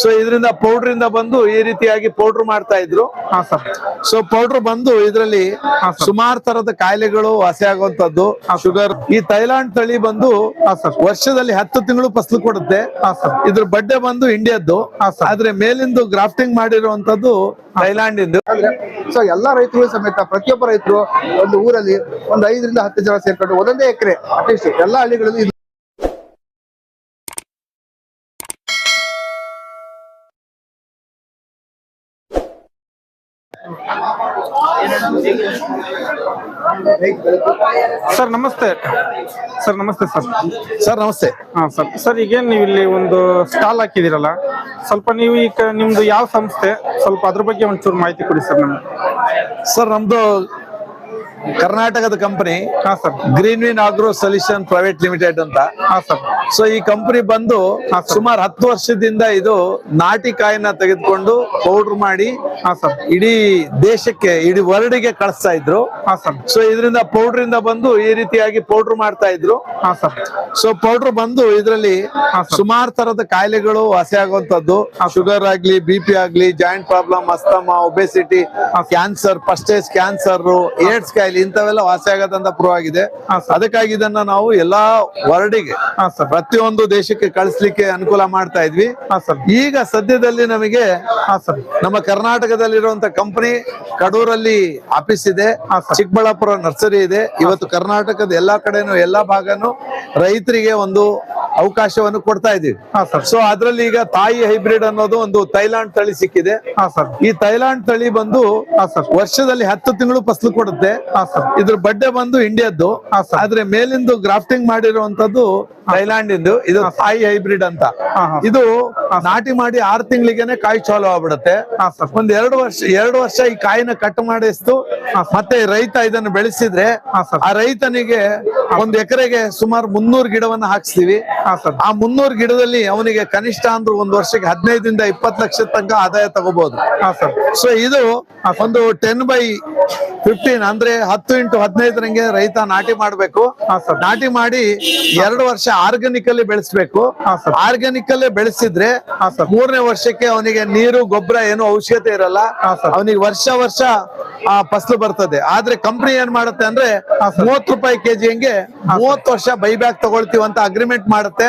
So ಇದರಿಂದ powder ಇಂದ ಬಂದು ಈ ರೀತಿಯಾಗಿ ಪೌಡರ್ ಮಾಡ್ತಾ ಇದ್ರು. ಹಾ ಸರ್ ಸೊ ಪೌಡರ್ ಬಂದು ಇದರಲ್ಲಿ. ಸುಮಾರು ತರದ ಕಾಯಿಲೆಗಳು ವಾಸಿ ಆಗುವಂತದ್ದು ಶುಗರ್ ಈ ಥೈಲಾಂಡ್ ತಳಿ ಬಂದು ಹಾ ಸರ್ ವರ್ಷದಲ್ಲಿ ಹತ್ತು ತಿಂಗಳು ಫಸಲು ಕೊಡುತ್ತೆ. ಹಾ ಸರ್ ಇದ್ರ ಬಡ್ಡೆ ಬಂದು ಇಂಡಿಯಾದ್ದು. ಆದ್ರೆ ಮೇಲಿಂದು ಗ್ರಾಫ್ಟಿಂಗ್ ಮಾಡಿರುವಂತದ್ದು ಥೈಲ್ಯಾಂಡ್ ಇಂದು ಸೊ ಎಲ್ಲಾ ರೈತರು ಸಮೇತ ಪ್ರತಿಯೊಬ್ಬ ರೈತರು ಒಂದು ಊರಲ್ಲಿ ಒಂದು ಐದರಿಂದ ಹತ್ತು ಜನ ಸೇರ್ಕೊಂಡು ಒಂದೊಂದೇ ಎಕರೆ ಅಟ್ಲೀಸ್ಟ್ ಎಲ್ಲಾ ಹಳ್ಳಿಗಳಲ್ಲಿ ಸರ್ ನಮಸ್ತೆ. ಸರ್ ನಮಸ್ತೆ ಸರ್. ಸರ್ ನಮಸ್ತೆ. ಹಾ ಸರ್. ಸರ್ ಈಗೇನ್ ನೀವು ಇಲ್ಲಿ ಒಂದು ಸ್ಟಾಲ್ ಹಾಕಿದಿರಲ್ಲ ಸ್ವಲ್ಪ ನೀವು ಈಗ ನಿಮ್ದು ಯಾವ ಸಂಸ್ಥೆ ಸ್ವಲ್ಪ ಅದ್ರ ಬಗ್ಗೆ ಒಂಚೂರು ಮಾಹಿತಿ ಕೊಡಿ ಸರ್ ನಮ್ಗೆ. ಸರ್ ನಮ್ದು ಕರ್ನಾಟಕದ ಕಂಪನಿ ಹಾ sir. Green win agro solution private limited ಅಂತ ಸೊ ಈ ಕಂಪನಿ ಬಂದು. ಸುಮಾರು ಹತ್ತು ವರ್ಷದಿಂದ ಇದು ನಾಟಿ ಕಾಯಿನ ತೆಗೆದುಕೊಂಡು ಪೌಡರ್ ಮಾಡಿ ಹಾ ಸರ್. ಇಡೀ ದೇಶಕ್ಕೆ ಇಡೀ ವರ್ಲ್ಡ್ಗೆ ಕಳಿಸ್ತಾ ಇದ್ರು. ಸೊ ಇದರಿಂದ ಪೌಡರ್ ಇಂದ ಬಂದು ಈ ರೀತಿಯಾಗಿ ಪೌಡರ್ ಮಾಡ್ತಾ ಇದ್ರು. ಹಾ ಸರ್. ಸೊ ಪೌಡರ್ ಬಂದು ಇದರಲ್ಲಿ. ಸುಮಾರು ತರದ ಕಾಯಿಲೆಗಳು ಹಸಿ ಆಗುವಂತದ್ದು ಶುಗರ್ ಆಗ್ಲಿ ಬಿ ಪಿ ಆಗ್ಲಿ joint problem asthma obesity cancer first stage cancer AIDS ಕಾಯಿಲೆ ಇಂಥವೆಲ್ಲ ವಾಸಿ ಆಗದಂತ ಪ್ರೂವ್ ಆಗಿದೆ. ಅದಕ್ಕಾಗಿ ಇದನ್ನ ನಾವು ಎಲ್ಲಾ ವರ್ಡಿಗೆ ಪ್ರತಿಯೊಂದು ದೇಶಕ್ಕೆ ಕಳಿಸ್ಲಿಕ್ಕೆ ಅನುಕೂಲ ಮಾಡ್ತಾ ಇದ್ವಿ. ಈಗ ಸದ್ಯದಲ್ಲಿ ನಮಗೆ ಹಾ ಸರ್. ನಮ್ಮ ಕರ್ನಾಟಕದಲ್ಲಿರುವಂತ ಕಂಪನಿ ಕಡೂರಲ್ಲಿ ಆಫೀಸ್ ಇದೆ ಚಿಕ್ಕಬಳ್ಳಾಪುರ ನರ್ಸರಿ ಇದೆ. ಇವತ್ತು ಕರ್ನಾಟಕದ ಎಲ್ಲಾ ಕಡೆನೂ ಎಲ್ಲಾ ಭಾಗನು ರೈತರಿಗೆ ಒಂದು ಅವಕಾಶವನ್ನು ಕೊಡ್ತಾ ಇದೀವಿ ಹಾ ಸರ್. ಸೊ ಅದ್ರಲ್ಲಿ ಈಗ ತಾಯಿ ಹೈಬ್ರಿಡ್ ಅನ್ನೋದು ಒಂದು ಥೈಲ್ಯಾಂಡ್ ತಳಿ ಸಿಕ್ಕಿದೆ. ಹಾ ಸರ್. ಈ ಥೈಲ್ಯಾಂಡ್ ತಳಿ ಬಂದು ಹಾ ಸರ್. ವರ್ಷದಲ್ಲಿ ಹತ್ತು ತಿಂಗಳು ಫಸಲು ಕೊಡುತ್ತೆ. ಹಾ ಸರ್. ಇದ್ರ ಬಡ್ಡೆ ಬಂದು ಇಂಡಿಯಾದ್ದು. ಆದ್ರೆ ಮೇಲಿಂದು ಗ್ರಾಫ್ಟಿಂಗ್ ಮಾಡಿರುವಂತದ್ದು ಥೈಲ್ಯಾಂಡ್ ಇಂದು ಇದು ತಾಯಿ ಹೈಬ್ರಿಡ್ ಅಂತ. ಇದು ನಾಟಿ ಮಾಡಿ ಆರು ತಿಂಗಳಿಗೆನೆ ಕಾಯಿ ಚಾಲು ಆಗ್ಬಿಡುತ್ತೆ. ಒಂದ್ ಎರಡು ವರ್ಷ ಎರಡು ವರ್ಷ ಈ ಕಾಯಿನ ಕಟ್ ಮಾಡಿಸ್ತು. ಮತ್ತೆ ರೈತ ಇದನ್ನ ಬೆಳೆಸಿದ್ರೆ. ಆ ರೈತನಿಗೆ ಒಂದ್ ಎಕರೆಗೆ ಸುಮಾರು ಮುನ್ನೂರು ಗಿಡವನ್ನ ಹಾಕ್ಸ್ತೀವಿ. ಆ ಮುನ್ನೂರು ಗಿಡದಲ್ಲಿ ಅವನಿಗೆ ಕನಿಷ್ಠ ಅಂದ್ರೆ ಒಂದ್ ವರ್ಷಕ್ಕೆ ಹದಿನೈದರಿಂದ ಇಪ್ಪತ್ ಲಕ್ಷದ ತನಕ ಆದಾಯ ತಗೋಬಹುದು ಹಾ ಸರ್. ಸೊ ಇದು ಒಂದು ಟೆನ್ ಬೈ ಫಿಫ್ಟೀನ್ ಅಂದ್ರೆ ಹತ್ತು ಇಂಟು ಹದಿನೈದರಂಗೆ ರೈತ ನಾಟಿ ಮಾಡ್ಬೇಕು. ನಾಟಿ ಮಾಡಿ ಎರಡು ವರ್ಷ ಆರ್ಗಾನಿಕ್ ಅಲ್ಲಿ ಬೆಳೆಸ್ಬೇಕು ಆರ್ಗ್ಯಾನಿಕ್ ಅಲ್ಲೇ ಬೆಳೆಸಿದ್ರೆ. ಮೂರನೇ ವರ್ಷಕ್ಕೆ ಅವನಿಗೆ ನೀರು ಗೊಬ್ಬರ ಏನು ಅವಶ್ಯಕತೆ ಇರಲ್ಲ. ಅವನಿಗೆ ವರ್ಷ ವರ್ಷ ಆ ಫಸಲು ಬರ್ತದೆ. ಆದ್ರೆ ಕಂಪನಿ ಏನ್ ಮಾಡುತ್ತೆ ಅಂದ್ರೆ ಮೂವತ್. ರೂಪಾಯಿ ಕೆಜಿ ಹಂಗೆ ಮೂವತ್ ವರ್ಷ ಬೈಬ್ಯಾಕ್ ತಗೊಳ್ತೀವಿ ಅಂತ ಅಗ್ರಿಮೆಂಟ್ ಮಾಡುತ್ತೆ.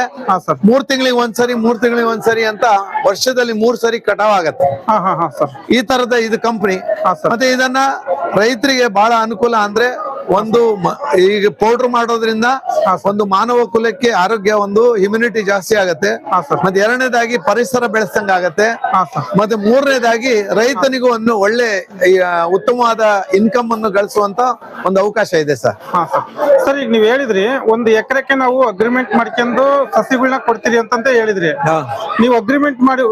ಮೂರ್ ತಿಂಗಳಿಗೆ ಒಂದ್ಸರಿ ಮೂರ್ ತಿಂಗಳಿಗೆ ಒಂದ್ಸರಿ ಅಂತ ವರ್ಷದಲ್ಲಿ ಮೂರ್ ಸರಿ ಕಟಾವ್ ಆಗತ್ತೆ. ಹಾ ಹಾ ಹಾ ಸರ್. ಈ ತರದ ಇದು ಕಂಪನಿ. ಮತ್ತೆ ಇದನ್ನ ರೈತರಿಗೆ ಬಹಳ ಅನುಕೂಲ ಅಂದ್ರೆ ಒಂದು ಈಗ ಪೌಡರ್ ಮಾಡೋದ್ರಿಂದ ಒಂದು ಮಾನವ ಕುಲಕ್ಕೆ ಆರೋಗ್ಯ ಒಂದು ಇಮ್ಯುನಿಟಿ ಜಾಸ್ತಿ ಆಗತ್ತೆ. ಮತ್ತೆ ಎರಡನೇದಾಗಿ ಪರಿಸರ ಬೆಳೆಸಂಗ ಆಗತ್ತೆ. ಮತ್ತೆ ಮೂರನೇದಾಗಿ ರೈತನಿಗೂ ಒಂದು ಒಳ್ಳೆ ಉತ್ತಮವಾದ ಇನ್ಕಮ್ ಅನ್ನು ಗಳಿಸುವಂತ ಒಂದು ಅವಕಾಶ ಇದೆ ಸರ್. ಹಾ ಸರ್. ಈಗ ನೀವ್ ಹೇಳಿದ್ರಿ ಒಂದು ಎಕರೆಕ್ಕೆ ನಾವು ಅಗ್ರಿಮೆಂಟ್ ಮಾಡ್ಕೊಂಡು ಸಸಿಗಳನ್ನ ಕೊಡ್ತೀರಿ ಅಂತಂತ ಹೇಳಿದ್ರಿ. ನೀವು ಅಗ್ರಿಮೆಂಟ್ ಮಾಡಿ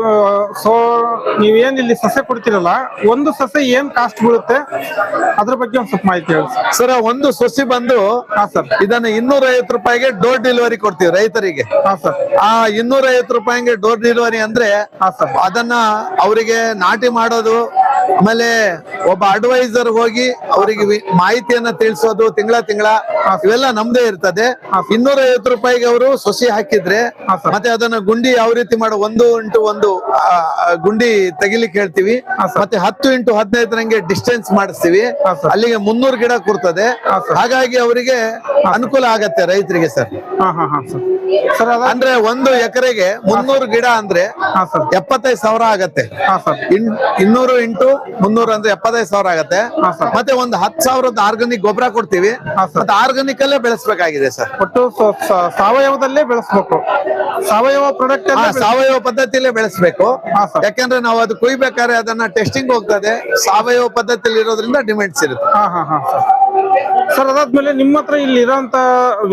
ಸೊ ನೀವೇನ್ ಇಲ್ಲಿ ಸಸ್ಯ ಕೊಡ್ತೀರಲ್ಲ ಒಂದು ಸಸ್ಯ ಏನ್ ಕಾಸ್ಟ್ ಬೀಳುತ್ತೆ? ಅದ್ರ ಬಗ್ಗೆ ಒಂದ್ ಸ್ವಲ್ಪ ಮಾಹಿತಿ ಹೇಳಿ ಸರ್. ಒಂದು ಸೊಸಿ ಬಂದು ಹಾ ಸರ್. ಇದನ್ನ ಇನ್ನೂರ ಐವತ್ತು ರೂಪಾಯಿಗೆ ಡೋರ್ ಡೆಲಿವರಿ ಕೊಡ್ತೀವಿ ರೈತರಿಗೆ. ಹಾ ಸರ್. ಆ ಇನ್ನೂರ ಐವತ್ತು ರೂಪಾಯಿಗೆ ಡೋರ್ ಡೆಲಿವರಿ ಅಂದ್ರೆ ಹಾ ಸರ್. ಅದನ್ನ ಅವರಿಗೆ ನಾಟಿ ಮಾಡೋದು ಆಮೇಲೆ ಒಬ್ಬ ಅಡ್ವೈಸರ್ ಹೋಗಿ ಅವರಿಗೆ ಮಾಹಿತಿಯನ್ನ ತಿಳಿಸೋದು ತಿಂಗಳ ತಿಂಗಳ ಇವೆಲ್ಲ ನಮ್ದೇ ಇರ್ತದೆ ಇನ್ನೂರ ಐವತ್ತು ರೂಪಾಯಿಗೆ ಅವರು ಸೊಸಿ ಹಾಕಿದ್ರೆ. ಮತ್ತೆ ಅದನ್ನ ಗುಂಡಿ ಯಾವ ರೀತಿ ಮಾಡೋ ಒಂದು ಇಂಟು ಒಂದು ಗುಂಡಿ ತೆಗಿಲಿಕ್ಕೆ ಹೇಳ್ತೀವಿ. ಮತ್ತೆ ಹತ್ತು ಇಂಟು ಹದಿನೈದರಂಗೆ ಡಿಸ್ಟೆನ್ಸ್ ಮಾಡಿಸ್ತೀವಿ. ಅಲ್ಲಿಗೆ ಮುನ್ನೂರು ಗಿಡ ಕೂರ್ತದೆ ಹಾಗಾಗಿ ಅವರಿಗೆ ಅನುಕೂಲ ಆಗತ್ತೆ ರೈತರಿಗೆ ಸರ್ ಹಾ ಹಾ ಹಾ ಸರ್ ಸರ್ ಅದ ಅಂದ್ರೆ ಒಂದು ಎಕರೆಗೆ ಮುನ್ನೂರು ಗಿಡ ಅಂದ್ರೆ ಎಪ್ಪತ್ತೈದು ಸಾವಿರ ಆಗತ್ತೆ ಹಾ ಸರ್ ಇನ್- ಇನ್ನೂರು ಇಂಟು ಮುನ್ನೂರು ಅಂದ್ರೆ ಎಪ್ಪತ್ತೈದು ಸಾವಿರ ಆಗತ್ತೆ. ಮತ್ತೆ ಒಂದು ಹತ್ತು ಸಾವಿರದ ಆರ್ಗಾನಿಕ್ ಗೊಬ್ಬರ ಕೊಡ್ತೀವಿ. ಮತ್ತೆ ಆರ್ಗಾನಿಕ್ ಅಲ್ಲೇ ಬೆಳೆಸಬೇಕಾಗಿದೆ ಸರ್. ಒಟ್ಟು ಸಾವಯವದಲ್ಲೇ ಬೆಳೆಸ್ಬೇಕು. ಸಾವಯವ ಪ್ರಾಡಕ್ಟ್ ಸಾವಯವ ಪದ್ಧತಿಯಲ್ಲೇ ಬೆಳೆಸ್ಬೇಕು. ಯಾಕಂದ್ರೆ ನಾವು ಅದು ಕುಯ್ಬೇಕಾದ್ರೆ ಅದನ್ನ ಟೆಸ್ಟಿಂಗ್ ಹೋಗ್ತದೆ. ಸಾವಯವ ಪದ್ಧತಿಯಲ್ಲಿ ಇರೋದ್ರಿಂದ ಡಿಮ್ಯಾಂಡ್ಸ್ ಇರುತ್ತೆ. ಹಾ ಹಾ ಹಾ ಸರ್ ಅದಾದ್ಮೇಲೆ ನಿಮ್ಮ ಹತ್ರ ಇಲ್ಲಿ ಇರೋಂತ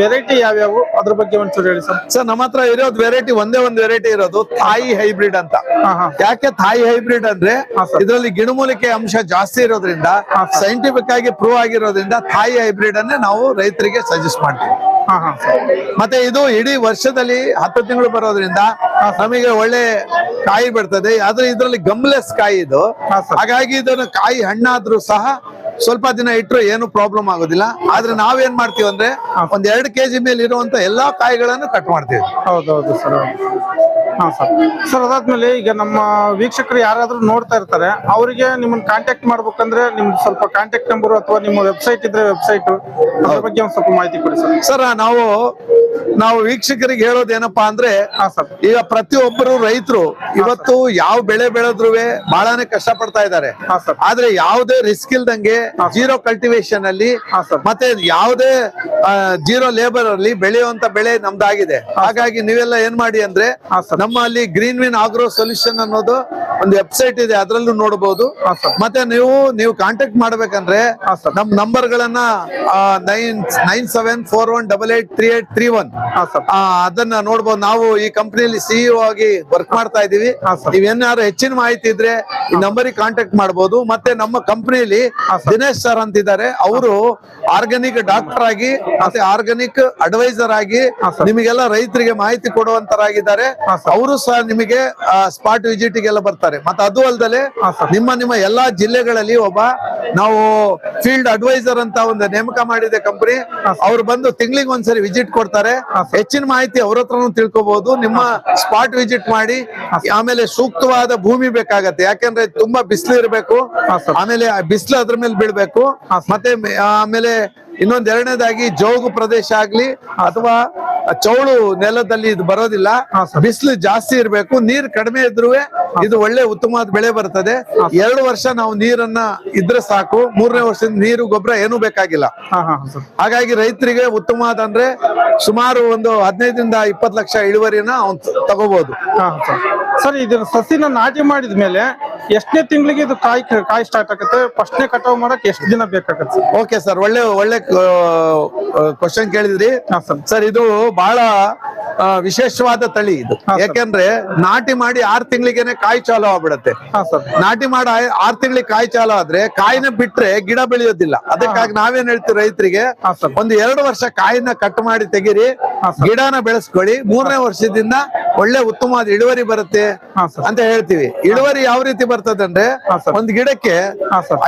ವೆರೈಟಿ ಯಾವ್ಯಾವು? ಅದ್ರ ಬಗ್ಗೆ ಒಂಚೂರು ಹೇಳಿ ಸರ್. ಸರ್ ನಮ್ಮ ಹತ್ರ ಇರೋದು ವೆರೈಟಿ ಒಂದೇ ಒಂದು ವೆರೈಟಿ ಇರೋದು ತಾಯಿ ಹೈಬ್ರಿಡ್ ಅಂತ. ಯಾಕೆ ತಾಯಿ ಹೈಬ್ರಿಡ್ ಅಂದ್ರೆ. ಇದರಲ್ಲಿ ಗಿಡಮೂಲಿಕೆ ಅಂಶ ಜಾಸ್ತಿ ಇರೋದ್ರಿಂದ ಸೈಂಟಿಫಿಕ್ ಆಗಿ ಪ್ರೂವ್ ಆಗಿರೋದ್ರಿಂದ ತಾಯಿ ಹೈಬ್ರಿಡ್ ಅನ್ನೇ ನಾವು ರೈತರಿಗೆ ಸಜೆಸ್ಟ್ ಮಾಡ್ತೀವಿ. ಮತ್ತೆ ಇದು ಇಡೀ ವರ್ಷದಲ್ಲಿ ಹತ್ತು ತಿಂಗಳು ಬರೋದ್ರಿಂದ ನಮಗೆ ಒಳ್ಳೆ ಕಾಯಿ ಬರ್ತದೆ. ಆದ್ರೆ ಇದರಲ್ಲಿ ಗಮ್ಲೆಸ್ ಕಾಯಿ ಇದು. ಹಾಗಾಗಿ ಇದನ್ನು ಕಾಯಿ ಹಣ್ಣಾದ್ರೂ ಸಹ ಸ್ವಲ್ಪ ದಿನ ಇಟ್ರು ಏನು ಪ್ರಾಬ್ಲಮ್ ಆಗೋದಿಲ್ಲ. ಆದ್ರೆ ನಾವೇನ್ ಮಾಡ್ತೀವಿ ಅಂದ್ರೆ ಒಂದ್ ಎರಡು ಕೆಜಿ ಮೇಲೆ ಇರುವಂತ ಎಲ್ಲಾ ಕಾಯಿಗಳನ್ನು ಕಟ್ ಮಾಡ್ತೀವಿ. ಹೌದೌದು ಸರ್. ಹಾ ಸರ್. ಸರ್ ಅದಾದ್ಮೇಲೆ ಈಗ ನಮ್ಮ ವೀಕ್ಷಕರು ಯಾರಾದ್ರೂ ನೋಡ್ತಾ ಇರ್ತಾರೆ ಅವರಿಗೆ ನಿಮ್ಮನ್ನ ಕಾಂಟ್ಯಾಕ್ಟ್ ಮಾಡ್ಬೇಕಂದ್ರೆ ನಿಮ್ ಸ್ವಲ್ಪ ಕಾಂಟ್ಯಾಕ್ಟ್ ನಂಬರ್ ಅಥವಾ ನಿಮ್ಮ ವೆಬ್ಸೈಟ್ ಇದ್ರೆ ವೆಬ್ಸೈಟ್ ಅದ್ರ ಬಗ್ಗೆ ಒಂದ್ ಸ್ವಲ್ಪ ಮಾಹಿತಿ ಕೊಡಿ ಸರ್. ಸರ್ ನಾವು ನಾವು ವೀಕ್ಷಕರಿಗೆ ಹೇಳೋದೇನಪ್ಪ ಅಂದ್ರೆ ಈಗ ಪ್ರತಿಯೊಬ್ಬರು ರೈತರು ಇವತ್ತು ಯಾವ ಬೆಳೆ ಬೆಳೆದ್ರು ಬಹಳಾನೇ ಕಷ್ಟ ಪಡ್ತಾ ಇದ್ದಾರೆ ಆದ್ರೆ ಯಾವುದೇ ರಿಸ್ಕ್ ಇಲ್ದಂಗೆ ಜೀರೋ ಕಲ್ಟಿವೇಶನ್ ಅಲ್ಲಿ ಮತ್ತೆ ಯಾವುದೇ ಜೀರೋ ಲೇಬರ್ ಅಲ್ಲಿ ಬೆಳೆಯುವಂತ ಬೆಳೆ ನಮ್ದಾಗಿದೆ. ಹಾಗಾಗಿ ನೀವೆಲ್ಲ ಏನ್ ಮಾಡಿ ಅಂದ್ರೆ ನಮ್ಮ ಅಲ್ಲಿ ಗ್ರೀನ್ ವಿನ್ ಆಗ್ರೋ ಸೊಲ್ಯೂಷನ್ ಅನ್ನೋದು ಒಂದು ವೆಬ್ಸೈಟ್ ಇದೆ ಅದರಲ್ಲೂ ನೋಡಬಹುದು ಮತ್ತೆ ನೀವು ನೀವು ಕಾಂಟ್ಯಾಕ್ಟ್ ಮಾಡ್ಬೇಕಂದ್ರೆ ನಮ್ ನಂಬರ್ ಗಳನ್ನ nine nine seven four one double eight three eight three one sir. ಅದನ್ನ ನೋಡ್ಬೋದು. ನಾವು ಈ ಕಂಪನಿಯಲ್ಲಿ ಸಿಇಒ ಆಗಿ ವರ್ಕ್ ಮಾಡ್ತಾ ಇದೀವಿ ನೀವೇನಾದ್ರು ಹೆಚ್ಚಿನ ಮಾಹಿತಿ ಇದ್ರೆ ಈ ನಂಬರಿಗೆ ಕಾಂಟ್ಯಾಕ್ಟ್ ಮಾಡಬಹುದು ಮತ್ತೆ ನಮ್ಮ ಕಂಪನಿಯಲ್ಲಿ ದಿನೇಶ್ ಸರ್ ಅಂತಿದ್ದಾರೆ. ಅವರು ಆರ್ಗಾನಿಕ್ ಡಾಕ್ಟರ್ ಆಗಿ ಮತ್ತೆ ಆರ್ಗಾನಿಕ್ ಅಡ್ವೈಸರ್ ಆಗಿ ನಿಮಗೆಲ್ಲ ರೈತರಿಗೆ ಮಾಹಿತಿ ಕೊಡುವಂತರಾಗಿದ್ದಾರೆ. ಅವರು ಸಹ ನಿಮಗೆ ಸ್ಪಾಟ್ ವಿಸಿಟ್ ಗೆಲ್ಲ ಬರ್ತಾರೆ. ಮತ್ತೆ ಅದು ಅಲ್ಲದೆ ನಿಮ್ಮ ನಿಮ್ಮ ಎಲ್ಲಾ ಜಿಲ್ಲೆಗಳಲ್ಲಿ ಒಬ್ಬ ನಾವು ಫೀಲ್ಡ್ ಅಡ್ವೈಸರ್ ಅಂತ ಒಂದು ನೇಮಕ ಮಾಡಿದೆ ಕಂಪನಿ ಅವ್ರು ಬಂದು ತಿಂಗಳಿಗೆ ಒಂದ್ಸರಿ ವಿಸಿಟ್ ಕೊಡ್ತಾರೆ. ಹೆಚ್ಚಿನ ಮಾಹಿತಿ ಅವ್ರ ಹತ್ರನೂ ತಿಳ್ಕೊಬಹುದು ನಿಮ್ಮ ಸ್ಪಾಟ್ ವಿಸಿಟ್ ಮಾಡಿ ಆಮೇಲೆ ಸೂಕ್ತವಾದ ಭೂಮಿ ಬೇಕಾಗತ್ತೆ. ಯಾಕಂದ್ರೆ ತುಂಬಾ ಬಿಸಿಲು ಇರಬೇಕು. ಆಮೇಲೆ ಆ ಬಿಸಿಲು ಅದ್ರ ಮೇಲೆ ಬೀಳ್ಬೇಕು. ಮತ್ತೆ ಆಮೇಲೆ ಇನ್ನೊಂದ್ ಎರಡನೇದಾಗಿ ಜೋಗು ಪ್ರದೇಶ ಆಗ್ಲಿ ಅಥವಾ ಚೌಳು ನೆಲದಲ್ಲಿ ಇದು ಬರೋದಿಲ್ಲ. ಬಿಸಿಲು ಜಾಸ್ತಿ ಇರಬೇಕು ನೀರ್ ಕಡಿಮೆ ಇದ್ರೂ ಇದು ಒಳ್ಳೆ ಉತ್ತಮವಾದ ಬೆಳೆ ಬರ್ತದೆ. ಎರಡು ವರ್ಷ ನಾವು ನೀರನ್ನ ಇದ್ರೆ ಸಾಕು ಮೂರನೇ ವರ್ಷದಿಂದ ನೀರು ಗೊಬ್ಬರ ಏನು ಬೇಕಾಗಿಲ್ಲ. ಹಾಗಾಗಿ ರೈತರಿಗೆ ಉತ್ತಮವಾದ ಅಂದ್ರೆ ಸುಮಾರು ಒಂದು ಹದಿನೈದರಿಂದ ಇಪ್ಪತ್ತು ಲಕ್ಷ ಇಳುವರಿನ ಅವ್ನು ತಗೋಬಹುದು ಹಾ ಸರ್. ಸರಿ ಇದು ಸಸಿನ ನಾಟಿ ಮಾಡಿದ ಮೇಲೆ ಎಷ್ಟನೇ ತಿಂಗಳಿಗೆ ಇದು ಕಾಯಿ ಕಾಯಿ ಸ್ಟಾರ್ಟ್ ಆಗುತ್ತೆ ಫಸ್ಟ್ನೇ ಕಟಾವು ಮಾಡಕ್ ಎಷ್ಟು ದಿನ ಬೇಕಾಗತ್ತೆ ಓಕೆ ಸರ್. ಒಳ್ಳೆ ಒಳ್ಳೆ ಕ್ವಶನ್ ಕೇಳಿದ್ರಿ. ಸರ್ ಇದು ಬಹಳ ಆ, ವಿಶೇಷವಾದ ತಳಿ ಇದು. ಯಾಕೆಂದ್ರೆ ನಾಟಿ ಮಾಡಿ ಆರ್ ತಿಂಗಳಿಗೆನೆ ಕಾಯಿ ಚಾಲು ಆಗ್ಬಿಡತ್ತೆ. ನಾಟಿ ಮಾಡಿ ಆರ್ ತಿಂಗಳಿಗೆ ಕಾಯಿ ಚಾಲು ಆದ್ರೆ ಕಾಯಿನ ಬಿಟ್ರೆ ಗಿಡ ಬೆಳೆಯೋದಿಲ್ಲ. ಅದಕ್ಕಾಗಿ ನಾವೇನ್ ಹೇಳ್ತೀವಿ ರೈತರಿಗೆ ಒಂದು ಎರಡು ವರ್ಷ ಕಾಯಿನ ಕಟ್ ಮಾಡಿ ತೆಗೀರಿ ಗಿಡನ ಬೆಳೆಸ್ಕೊಳ್ಳಿ ಮೂರನೇ ವರ್ಷದಿಂದ ಒಳ್ಳೆ ಉತ್ತಮವಾದ ಇಳುವರಿ ಬರುತ್ತೆ ಅಂತ ಹೇಳ್ತೀವಿ. ಇಳುವರಿ ಯಾವ ರೀತಿ ಬರ್ತದೆ ಅಂದ್ರೆ ಒಂದ್ ಗಿಡಕ್ಕೆ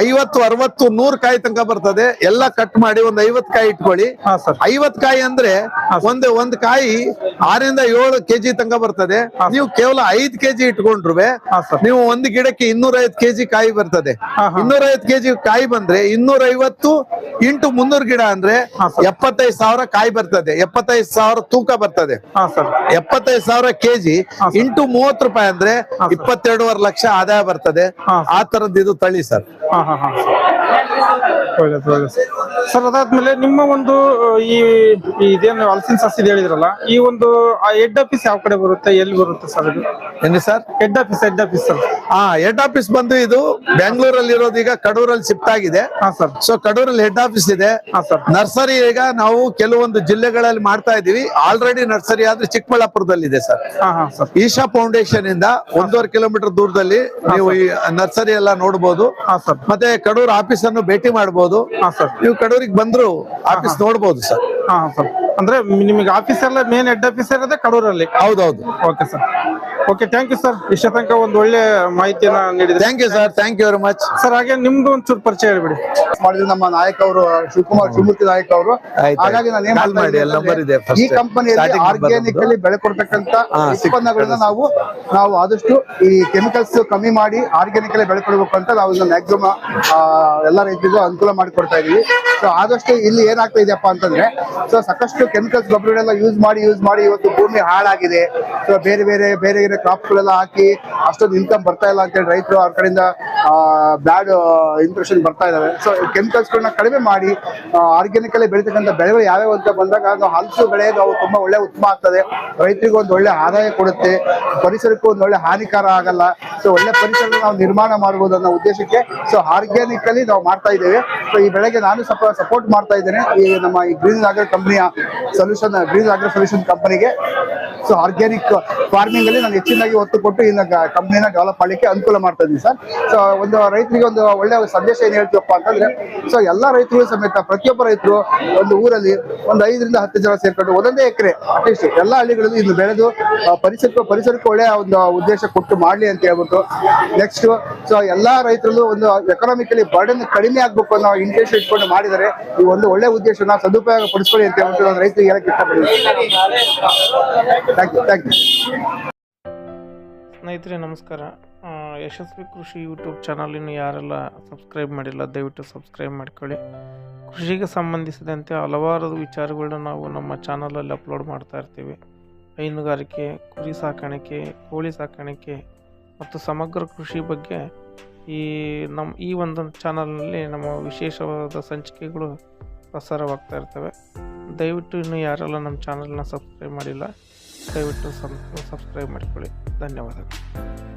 ಐವತ್ತು ಅರವತ್ತು ನೂರ್ ಕಾಯಿ ತನಕ ಬರ್ತದೆ. ಎಲ್ಲ ಕಟ್ ಮಾಡಿ ಒಂದ್ ಐವತ್ ಕಾಯಿ ಇಟ್ಕೊಳ್ಳಿ. ಐವತ್ ಕಾಯಿ ಅಂದ್ರೆ ಒಂದು ಒಂದ್ ಕಾಯಿ ಆರರಿಂದ ಏಳು ಕೆಜಿ ತನಕ ಬರ್ತದೆ. ನೀವು ಕೇವಲ ಐದ್ ಕೆಜಿ ಇಟ್ಕೊಂಡ್ರು ನೀವು ಒಂದು ಗಿಡಕ್ಕೆ ಇನ್ನೂರ ಕೆಜಿ ಕಾಯಿ ಬರ್ತದೆ. ಇನ್ನೂರ ಐವತ್ ಕೆಜಿ ಕಾಯಿ ಬಂದ್ರೆ ಇನ್ನೂರ ಐವತ್ತು ಇಂಟು ಮುನ್ನೂರು ಗಿಡ ಅಂದ್ರೆ ಎಪ್ಪತ್ತೈದು ಸಾವಿರ ಕಾಯಿ ಬರ್ತದೆ. ಎಪ್ಪತ್ತೈದು ಸಾವಿರ ತೂಕ ಬರ್ತದೆ. ಎಪ್ಪತ್ತೈದು ಸಾವಿರ ಕೆಜಿ. ಇಂಟು ಮೂವತ್ತು ರೂಪಾಯಿ ಅಂದ್ರೆ ಇಪ್ಪತ್ತೆರಡುವರೆ ಲಕ್ಷ ಆದಾಯ ಬರ್ತದೆ. ಆ ತರದ್ದು ಇದು ತಳಿ ಸರ್. ಹಾ ಹಾ ಹಾ ಒಳ್ಳೇದು ಒಳ್ಳೇದು ಸರ್ ಅದಾದ್ಮೇಲೆ ನಿಮ್ಮ ಒಂದು ಈ ಈ ಇದೇನು ಹಲಸಿನ ಸಸಿ ಹೇಳಿದ್ರಲ್ಲ ಈ ಒಂದು ಆ ಹೆಡ್ ಆಫೀಸ್ ಯಾವ ಕಡೆ ಬರುತ್ತೆ ಎಲ್ಲಿ ಬರುತ್ತೆ ಸರ್ ಇದು? ಏನ್ರಿ sir? Head office head office sir. ಹಾ ಹೆಡ್ ಆಫೀಸ್ ಬಂದು ಇದು ಬೆಂಗಳೂರಲ್ಲಿ ಇರೋದು ಈಗ ಕಡೂರಲ್ಲಿ ಶಿಫ್ಟ್ ಆಗಿದೆ. ಹಾ ಸರ್. ಸೊ ಕಡೂರಲ್ಲಿ ಹೆಡ್ ಆಫೀಸ್ ಇದೆ. ಹಾ ಸರ್. ನರ್ಸರಿ ಈಗ ನಾವು ಕೆಲವೊಂದು ಜಿಲ್ಲೆಗಳಲ್ಲಿ ಮಾಡ್ತಾ ಇದೀವಿ ಆಲ್ರೆಡಿ ನರ್ಸರಿ ಆದ್ರೆ ಚಿಕ್ಕಬಳ್ಳಾಪುರದಲ್ಲಿ ಇದೆ ಸರ್. ಹಾ ಹಾ ಸರ್. ಈಶಾ ಫೌಂಡೇಶನ್ ಇಂದ ಒಂದೂವರೆ ಕಿಲೋಮೀಟರ್ ದೂರದಲ್ಲಿ ನೀವು ಈ ನರ್ಸರಿ ಎಲ್ಲ ನೋಡಬಹುದು ಹಾ ಸರ್. ಮತ್ತೆ ಕಡೂರು ಆಫೀಸ್ ಅನ್ನು ಭೇಟಿ ಮಾಡಬಹುದು ಹಾ ಸರ್. ನೀವು ಕಡೂರಿಗೆ ಬಂದ್ರು ಆಫೀಸ್ ನೋಡಬಹುದು ಸರ್. ಹಾ ಹಾ ಸರ್. ಅಂದ್ರೆ ನಿಮಗೆ ಆಫೀಸ್ ಎಲ್ಲ ಮೇನ್ ಹೆಡ್ ಆಫೀಸ್ ಇರೋದೇ ಕಡೂರಲ್ಲಿ. ಹೌದೌದು. Okay sir okay thank you sir ಇಷ್ಟ ತನಕ ಒಂದು ಒಳ್ಳೆ ಮಾಹಿತಿಯನ್ನ ನೀಡಿದ್ರೆ. Thank you sir thank you very much sir ಹಾಗೆ ನಿಮ್ದು ಒಂಚೂರು ಪರಿಚಯ ಹೇಳ್ಬಿಡಿ. ಮಾಡಿದ್ರು ನಮ್ಮ ನಾಯಕ ಅವರು ಶಿವಕುಮಾರ್ ಶಿವಮೂರ್ತಿ ನಾಯಕ ಅವರು ಹಾಗಾಗಿ ನಾನು ಏನ್ ಮಾಡಿ, ಇದ್ದೀನಿ ಇದೆ ಈ ಕಂಪನಿಯಲ್ಲಿ ಆರ್ಗ್ಯಾನಿಕ್ ಅಲ್ಲಿ ಬೆಳೆ ಕೊಡ್ತಕ್ಕಂತ ಉತ್ಪನ್ನಗಳನ್ನ ನಾವು ನಾವು ಆದಷ್ಟು ಈ ಕೆಮಿಕಲ್ಸ್ ಕಮ್ಮಿ ಮಾಡಿ ಆರ್ಗ್ಯಾನಿಕ್ ಅಲ್ಲಿ ಬೆಳೆ ಕೊಡ್ಬೇಕು ಅಂತ ನಾವು ಮ್ಯಾಕ್ಸಿಮಮ್ ಎಲ್ಲ ರೈತರಿಗೂ ಅನುಕೂಲ ಮಾಡಿಕೊಡ್ತಾ ಇದೀವಿ. ಸೊ ಆದಷ್ಟು ಇಲ್ಲಿ ಏನಾಗ್ತಾ ಇದೆಯಪ್ಪ ಅಂತಂದ್ರೆ ಸೊ ಸಾಕಷ್ಟು ಕೆಮಿಕಲ್ಸ್ ಗೊಬ್ಬರಗಳೆಲ್ಲ ಯೂಸ್ ಮಾಡಿ ಯೂಸ್ ಮಾಡಿ ಇವತ್ತು ಭೂಮಿ ಹಾಳಾಗಿದೆ. ಸೊ ಬೇರೆ ಬೇರೆ ಬೇರೆ ಬೇರೆ ಕ್ರಾಪ್ಸ್ ಗಳೆಲ್ಲ ಹಾಕಿ ಅಷ್ಟೊಂದು ಇನ್ಕಮ್ ಬರ್ತಾ ಇಲ್ಲ ಅಂತೇಳಿ ರೈತರು ಅವ್ರ ಕಡೆಯಿಂದ ಬ್ಯಾಡ್ ಇಂಪ್ರೆಷನ್ ಬರ್ತಾ ಇದಾವೆ. ಸೊ ಕೆಮಿಕಲ್ಸ್ ಗಳನ್ನ ಕಡಿಮೆ ಮಾಡಿ ಆರ್ಗ್ಯಾನಿಕ್ ಅಲ್ಲಿ ಬೆಳೀತಕ್ಕಂಥ ಬೆಳೆಗಳು ಯಾವ್ಯಾವ ಅಂತ ಬಂದಾಗ ಅದು ಹಲಸು ಬೆಳೆ ಅವು ತುಂಬಾ ಒಳ್ಳೆ ಉತ್ತಮ ಆಗ್ತದೆ. ರೈತರಿಗೂ ಒಂದು ಒಳ್ಳೆ ಆದಾಯ ಕೊಡುತ್ತೆ. ಪರಿಸರಕ್ಕೂ ಒಂದು ಒಳ್ಳೆ ಹಾನಿಕಾರ ಆಗಲ್ಲ. ಸೊ ಒಳ್ಳೆ ಪರಿಸರ ನಾವು ನಿರ್ಮಾಣ ಮಾಡಬಹುದು ಅನ್ನೋ ಉದ್ದೇಶಕ್ಕೆ ಸೊ ಆರ್ಗ್ಯಾನಿಕ್ ಅಲ್ಲಿ ನಾವು ಮಾಡ್ತಾ ಇದ್ದೇವೆ. ಈ ಬೆಳೆಗೆ ನಾನು ಸ್ವಲ್ಪ ಸಪೋರ್ಟ್ ಮಾಡ್ತಾ ಇದ್ದೇನೆ. ಈ ನಮ್ಮ ಈ ಗ್ರೀನ್ ಆಗ್ರ ಕಂಪನಿಯ ಸೊಲ್ಯೂಷನ್ ಗ್ರೀನ್ ಆಗ್ರ ಸೊಲ್ಯೂಷನ್ ಕಂಪನಿಗೆ ಸೊ ಆರ್ಗ್ಯಾನಿಕ್ ಫಾರ್ಮಿಂಗ್ ಅಲ್ಲಿ ನಾನು ಹೆಚ್ಚಿನಾಗಿ ಒತ್ತು ಕೊಟ್ಟು ಇನ್ನ ಕಂಪನಿನ ಡೆವಲಪ್ ಮಾಡಲಿಕ್ಕೆ ಅನುಕೂಲ ಮಾಡ್ತಾ ಇದ್ದೀನಿ ಸರ್. ಸೊ ಒಂದು ರೈತರಿಗೆ ಒಂದು ಒಳ್ಳೆ ಸಂದೇಶ ಏನು ಹೇಳ್ತೀವಪ್ಪ ಅಂತಂದ್ರೆ ಸೊ ಎಲ್ಲಾ ರೈತರು ಸಮೇತ ಪ್ರತಿಯೊಬ್ಬ ರೈತರು ಒಂದು ಊರಲ್ಲಿ ಒಂದು ಐದರಿಂದ ಹತ್ತು ಜನ ಸೇರ್ಕೊಂಡು ಒಂದೊಂದೇ ಎಕರೆ ಅಟ್ಲೀಸ್ಟ್ ಎಲ್ಲಾ ಹಳ್ಳಿಗಳಲ್ಲಿ ಇದು ಬೆಳೆದು ಪರಿಸರಕ್ಕೂ ಪರಿಸರಕ್ಕೂ ಒಳ್ಳೆಯ ಒಂದು ಉದ್ದೇಶ ಕೊಟ್ಟು ಮಾಡ್ಲಿ ಅಂತ ಹೇಳ್ಬಿಟ್ಟು ನೆಕ್ಸ್ಟ್ ಸೊ ಎಲ್ಲಾ ರೈತರಲ್ಲೂ ಒಂದು ಎಕನಾಮಿಕಲಿ ಬರ್ಡನ್ ಕಡಿಮೆ ಆಗ್ಬೇಕು ಅನ್ನೋ ಇಂಟೆನ್ಷನ್ ಇಟ್ಕೊಂಡು ಮಾಡಿದರೆ ಈ ಒಂದು ಒಳ್ಳೆ ಉದ್ದೇಶನ ಸದುಪಯೋಗ ಪಡಿಸ್ಕೊಳ್ಳಿ ಅಂತ ಹೇಳ್ಬಿಟ್ಟು ನಾನು ರೈತರಿಗೆ ಹೇಳಕ್ ಇಷ್ಟಪಡ್ತೀನಿ. ಸ್ನೇಹಿತರೆ, ನಮಸ್ಕಾರ. ಯಶಸ್ವಿ ಕೃಷಿ ಯೂಟ್ಯೂಬ್ ಚಾನಲ್ ಇನ್ನು ಯಾರೆಲ್ಲ ಸಬ್ಸ್ಕ್ರೈಬ್ ಮಾಡಿಲ್ಲ, ದಯವಿಟ್ಟು ಸಬ್ಸ್ಕ್ರೈಬ್ ಮಾಡ್ಕೊಳ್ಳಿ. ಕೃಷಿಗೆ ಸಂಬಂಧಿಸಿದಂತೆ ಹಲವಾರು ವಿಚಾರಗಳನ್ನ ನಾವು ನಮ್ಮ ಚಾನಲಲ್ಲಿ ಅಪ್ಲೋಡ್ ಮಾಡ್ತಾ ಇರ್ತೀವಿ. ಹೈನುಗಾರಿಕೆ, ಕುರಿ ಸಾಕಾಣಿಕೆ, ಕೋಳಿ ಸಾಕಾಣಿಕೆ ಮತ್ತು ಸಮಗ್ರ ಕೃಷಿ ಬಗ್ಗೆ ಈ ನಮ್ಮ ಈ ಒಂದು ಚಾನಲ್ನಲ್ಲಿ ನಮ್ಮ ವಿಶೇಷವಾದ ಸಂಚಿಕೆಗಳು ಪ್ರಸಾರವಾಗ್ತಾ ಇರ್ತವೆ. ದಯವಿಟ್ಟು ಇನ್ನು ಯಾರೆಲ್ಲ ನಮ್ಮ ಚಾನಲ್ನ ಸಬ್ಸ್ಕ್ರೈಬ್ ಮಾಡಿಲ್ಲ, ದಯವಿಟ್ಟು ಸಬ್ಸ್ಕ್ರೈಬ್ ಮಾಡಿಕೊಳ್ಳಿ. ಧನ್ಯವಾದಗಳು.